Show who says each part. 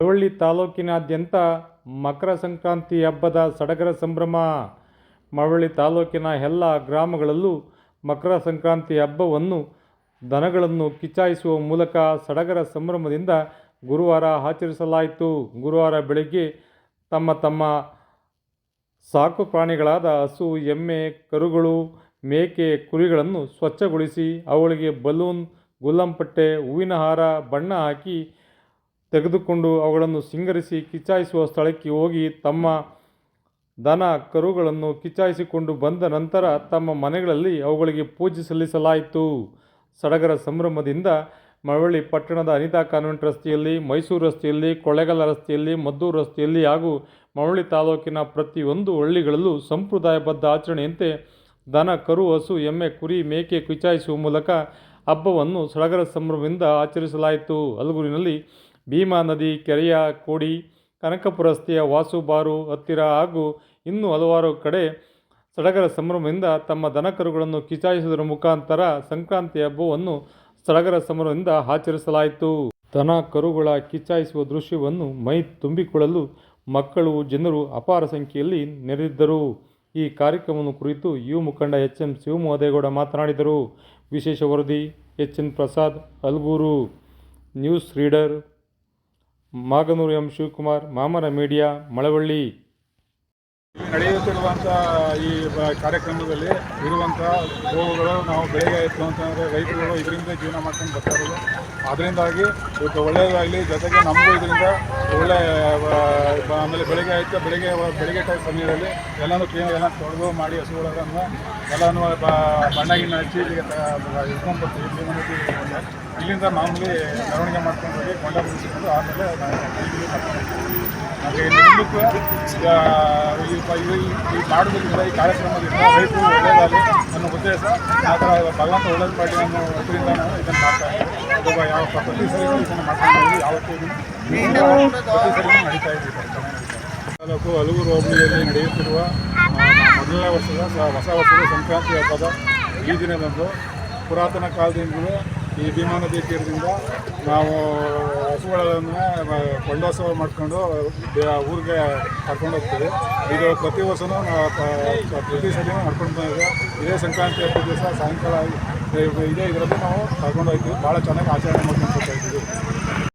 Speaker 1: ಮಳವಳ್ಳಿ ತಾಲೂಕಿನಾದ್ಯಂತ ಮಕರ ಸಂಕ್ರಾಂತಿ ಹಬ್ಬದ ಸಡಗರ ಸಂಭ್ರಮ. ಮಳವಳ್ಳಿ ತಾಲೂಕಿನ ಎಲ್ಲ ಗ್ರಾಮಗಳಲ್ಲೂ ಮಕರ ಸಂಕ್ರಾಂತಿ ಹಬ್ಬವನ್ನು ದನಗಳನ್ನು ಕಿಚ್ಚಾಯಿಸುವ ಮೂಲಕ ಸಡಗರ ಸಂಭ್ರಮದಿಂದ ಗುರುವಾರ ಆಚರಿಸಲಾಯಿತು. ಗುರುವಾರ ಬೆಳಗ್ಗೆ ತಮ್ಮ ತಮ್ಮ ಸಾಕು ಪ್ರಾಣಿಗಳಾದ ಹಸು, ಎಮ್ಮೆ, ಕರುಗಳು, ಮೇಕೆ, ಕುರಿಗಳನ್ನು ಸ್ವಚ್ಛಗೊಳಿಸಿ ಅವುಗಳಿಗೆ ಬಲೂನ್, ಗುಲ್ಲಂಪಟ್ಟೆ, ಹೂವಿನ ಹಾರ, ಬಣ್ಣ ಹಾಕಿ ತೆಗೆದುಕೊಂಡು ಅವುಗಳನ್ನು ಸಿಂಗರಿಸಿ ಕಿಚ್ಚಾಯಿಸುವ ಸ್ಥಳಕ್ಕೆ ಹೋಗಿ ತಮ್ಮ ದನ ಕರುಗಳನ್ನು ಕಿಚ್ಚಾಯಿಸಿಕೊಂಡು ಬಂದ ನಂತರ ತಮ್ಮ ಮನೆಗಳಲ್ಲಿ ಅವುಗಳಿಗೆ ಪೂಜೆ ಸಲ್ಲಿಸಲಾಯಿತು. ಸಡಗರ ಸಂಭ್ರಮದಿಂದ ಮಳವಳ್ಳಿ ಪಟ್ಟಣದ ಅನಿತಾ ಕಾನ್ವೆಂಟ್ ರಸ್ತೆಯಲ್ಲಿ, ಮೈಸೂರು ರಸ್ತೆಯಲ್ಲಿ, ಕೊಳ್ಳೆಗಾಲ ರಸ್ತೆಯಲ್ಲಿ, ಮದ್ದೂರು ರಸ್ತೆಯಲ್ಲಿ ಹಾಗೂ ಮಳವಳ್ಳಿ ತಾಲೂಕಿನ ಪ್ರತಿಯೊಂದು ಹಳ್ಳಿಗಳಲ್ಲೂ ಸಂಪ್ರದಾಯಬದ್ಧ ಆಚರಣೆಯಂತೆ ದನ, ಕರು, ಹಸು, ಎಮ್ಮೆ, ಕುರಿ, ಮೇಕೆ ಕಿಚಾಯಿಸುವ ಮೂಲಕ ಹಬ್ಬವನ್ನು ಸಡಗರ ಸಂಭ್ರಮದಿಂದ ಆಚರಿಸಲಾಯಿತು. ಹಲಗೂರಿನಲ್ಲಿ ಭೀಮಾ ನದಿ ಕೆರೆಯ ಕೋಡಿ ಕನಕಪುರ ರಸ್ತೆಯ ವಾಸುಬಾರು ಹತ್ತಿರ ಹಾಗೂ ಇನ್ನೂ ಹಲವಾರು ಕಡೆ ಸಡಗರ ಸಂಭ್ರಮದಿಂದ ತಮ್ಮ ದನಕರುಗಳನ್ನು ಕಿಚಾಯಿಸುವುದರ ಮುಖಾಂತರ ಸಂಕ್ರಾಂತಿ ಹಬ್ಬವನ್ನು ಸಡಗರ ಸಂಭ್ರಮದಿಂದ ಆಚರಿಸಲಾಯಿತು. ದನ ಕರುಗಳ ಕಿಚಾಯಿಸುವ ದೃಶ್ಯವನ್ನು ಮೈ ತುಂಬಿಕೊಳ್ಳಲು ಮಕ್ಕಳು, ಜನರು ಅಪಾರ ಸಂಖ್ಯೆಯಲ್ಲಿ ನೆರೆದಿದ್ದರು. ಈ ಕಾರ್ಯಕ್ರಮವನ್ನು ಕುರಿತು ಯು ಮುಖಂಡ ಎಚ್ ಎಂ ಶಿವಮಹದೇಗೌಡ ಮಾತನಾಡಿದರು. ವಿಶೇಷ ವರದಿ H N Prasad, Algur. News reader Maganur M Shivakumar Mamara Media, Malavalli.
Speaker 2: ನಡೆಯುತ್ತಿರುವಂಥ ಈ ಕಾರ್ಯಕ್ರಮದಲ್ಲಿ ಇರುವಂಥ ಗೋವುಗಳು ನಾವು ಬೆಳೆಗೆ ಆಯಿತು ಅಂತಂದರೆ ರೈತರುಗಳು ಇದರಿಂದ ಜೀವನ ಮಾಡ್ಕೊಂಡು ಬರ್ತಾ ಇರೋದು ಅದರಿಂದಾಗಿ ಇವತ್ತು ಒಳ್ಳೆಯದಾಗಲಿ, ಜೊತೆಗೆ ನಮಗೂ ಇದರಿಂದ ಒಳ್ಳೆ ಆಮೇಲೆ ಬೆಳಿಗ್ಗೆ ಆಯಿತು, ಬೆಳಿಗ್ಗೆ ಬೆಳಿಗ್ಗೆ ಟೈಮ್ ಸಮಯದಲ್ಲಿ ಎಲ್ಲನೂ ಕ್ಲೀನ್ ಎಲ್ಲ ತೊಳೆದು ಮಾಡಿ ಹಸುಗಳನ್ನು ಎಲ್ಲನೂ ಬಣ್ಣ ಗಿಣ್ಣ ಹಚ್ಚಿ ಇಲ್ಲಿಗೆ ಇಟ್ಕೊಂಡು ಬರ್ತೀವಿ ಭೀಮನದಿ ಇಲ್ಲಿಂದ ಮಾಮೂಲಿ ಮೆರವಣಿಗೆ ಮಾಡ್ಕೊಂಡು ಹೋಗಿ ಕೊಂಡ ಬಿಡಿಸಿಕೊಂಡು ಆಮೇಲೆ ನಮಗೆ ಈ ಮಾಡೋದ್ರಿಂದ ಈ ಕಾರ್ಯಕ್ರಮದಿಂದ ರೈತರು ಒಳ್ಳೆಯದಾಗಲಿ ಅನ್ನೋ ಉದ್ದೇಶ. ಆ ಥರ ಭಗವಂತ ಒಳ್ಳೇದು ಪಾರ್ಟಿ ಅನ್ನೋ ಇದರಿಂದ ನಾನು ಇದನ್ನು ಮಾಡ್ತಾ ಇದ್ದೀವಿ. ಯಾವ ಪ್ರತಿ ತಾಲೂಕು ಹಲಗೂರು ಹೋಬಳಿಯಲ್ಲಿ ನಡೆಯುತ್ತಿರುವ ಮೊದಲನೇ ವರ್ಷದ ಹೊಸ ವರ್ಷದ ಸಂಕ್ರಾಂತಿ ಹಬ್ಬದ ಈ ದಿನದಂದು ಪುರಾತನ ಕಾಲದಿಂದಲೂ ಈ ಭೀಮಾ ನದಿ ತೀರದಿಂದ ನಾವು ಹಸುಗಳನ್ನು ಕೊಂಡೋತ್ಸವ ಮಾಡಿಕೊಂಡು ಊರಿಗೆ ಕರ್ಕೊಂಡು ಹೋಗ್ತೀವಿ. ಇದು ಪ್ರತಿ ವರ್ಷವೂ ಪ್ರತಿ ಸಲ ನಡ್ಕೊಂಡು ಬಂದಿದೆ. ಇದೇ ಸಂಕ್ರಾಂತಿ ಹಬ್ಬದ ದಿವಸ ಸಾಯಂಕಾಲ ಇದೇ ಇದರಲ್ಲಿ ನಾವು ಕರ್ಕೊಂಡು ಹೋಗ್ತೀವಿ ಭಾಳ ಚೆನ್ನಾಗಿ ಆಚರಣೆ ಮಾಡ್ಕೊಂಡು ಹೋಗ್ತಾ ಇದ್ದೀವಿ